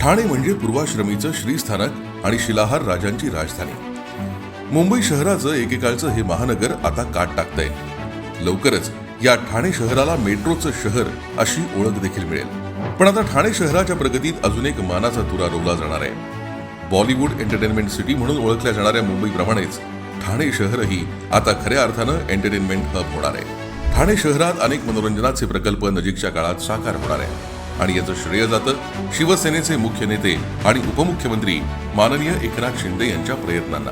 ठाणे म्हणजे पूर्वाश्रमीचं श्रीस्थानक आणि शिलाहार राजांची राजधानी. मुंबई शहराचं एकेकाळचं हे महानगर आता काट टाकतंय. लवकरच या ठाणे शहराला मेट्रोचं शहर अशी ओळख देखील मिळेल. पण आता ठाणे शहराच्या प्रगतीत अजून एक मानाचा तुरा रोवला जाणार आहे. बॉलिवूड एंटरटेनमेंट सिटी म्हणून ओळखल्या जाणाऱ्या मुंबईप्रमाणेच ठाणे शहरही आता खऱ्या अर्थानं एंटरटेनमेंट हब होणार आहे. ठाणे शहरात अनेक मनोरंजनाचे प्रकल्प नजीकच्या काळात साकार होणार आहे. आणि याचं श्रेय जातं शिवसेनेचे मुख्य नेते आणि उपमुख्यमंत्री माननीय एकनाथ शिंदे यांच्या प्रयत्नांना.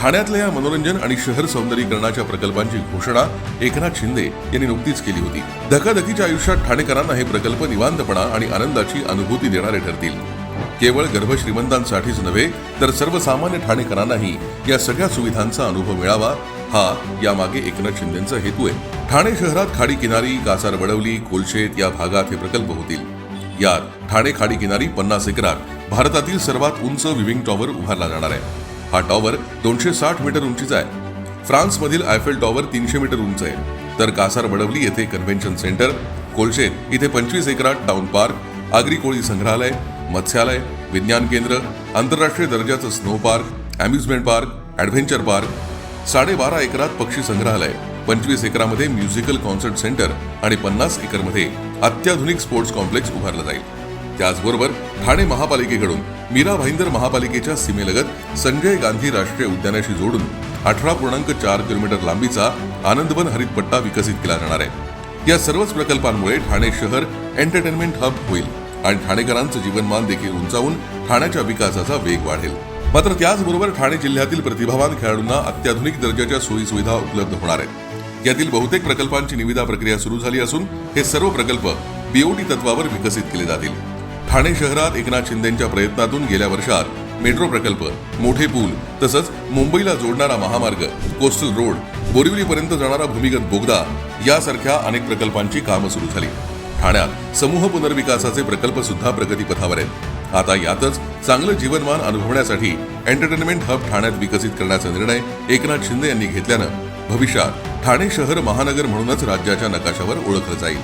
ठाण्यातल्या या मनोरंजन आणि शहर सौंदर्यीकरणाच्या प्रकल्पांची घोषणा एकनाथ शिंदे यांनी नुकतीच केली होती. धकाधकीच्या आयुष्यात ठाणेकरांना हे प्रकल्प निवांतपणा आणि आनंदाची अनुभूती देणारे ठरतील. केवळ गर्भश्रीमंतांसाठीच नव्हे तर सर्वसामान्य ठाणेकरांनाही या सगळ्या सुविधांचा अनुभव मिळावा हा यामागे एकनाथ शिंदेचा हेतू आहे. ठाणे शहरात खाडी किनारी कासार वडवली कोलशेत या भागात हे प्रकल्प होतील. यात ठाणे खाडी किनारी पन्नास एकरात भारतातील सर्वात उंच विविंग टॉवर उभारला जाणार आहे. हा टॉवर दोनशे साठ मीटर उंचीचा आहे. फ्रान्समधील आयफेल टॉवर तीनशे मीटर उंच आहे. तर कासार वडवली येथे कन्व्हेन्शन सेंटर कोलशेत इथे पंचवीस एकरात टाउन पार्क आगरी कोळी संग्रहालय मत्स्यालय विज्ञान केंद्र आंतरराष्ट्रीय दर्जाचं snow park amusement park adventure park साडेबारा एकरात पक्षी संग्रहालय पंचवीस एकरामध्ये म्युझिकल कॉन्सर्ट सेंटर आणि पन्नास एकरमध्ये अत्याधुनिक स्पोर्ट्स कॉम्प्लेक्स उभारला जाईल. त्याचबरोबर ठाणे महापालिकेकडून मीरा भाईंदर महापालिकेच्या सीमेलगत संजय गांधी राष्ट्रीय उद्यानाशी जोडून अठरा पूर्णांक चार किलोमीटर लांबीचा आनंदवन हरित पट्टा विकसित केला जाणार आहे. या सर्वच प्रकल्पांमुळे ठाणे शहर एंटरटेनमेंट हब होईल आणि ठाणेकरांचं जीवनमान देखील उंचावून ठाण्याच्या विकासाचा वेग वाढेल. मात्र त्याचबरोबर ठाणे जिल्ह्यातील प्रतिभावान खेळाडूंना अत्याधुनिक दर्जाच्या सोयी सुविधा उपलब्ध होणार आहेत. यातील बहुतेक प्रकल्पांची निविदा प्रक्रिया सुरू झाली असून हे सर्व प्रकल्प बीओटी तत्वावर विकसित केले जातील. ठाणे शहरात एकनाथ शिंदेच्या प्रयत्नातून गेल्या वर्षात मेट्रो प्रकल्प मोठे पूल तसंच मुंबईला जोडणारा महामार्ग कोस्टल रोड बोरिवलीपर्यंत जाणारा भूमिगत बोगदा यासारख्या अनेक प्रकल्पांची कामं सुरू झाली. ठाण्यात समूह पुनर्विकासाचे प्रकल्प सुद्धा प्रगतीपथावर आहेत. आता यातच चांगलं जीवनमान अनुभवण्यासाठी एंटरटेनमेंट हब ठाण्यात विकसित करण्याचा निर्णय एकनाथ शिंदे यांनी घेतल्यानं भविष्यात ठाणे शहर महानगर म्हणूनच राज्याच्या नकाशावर ओळखलं जाईल.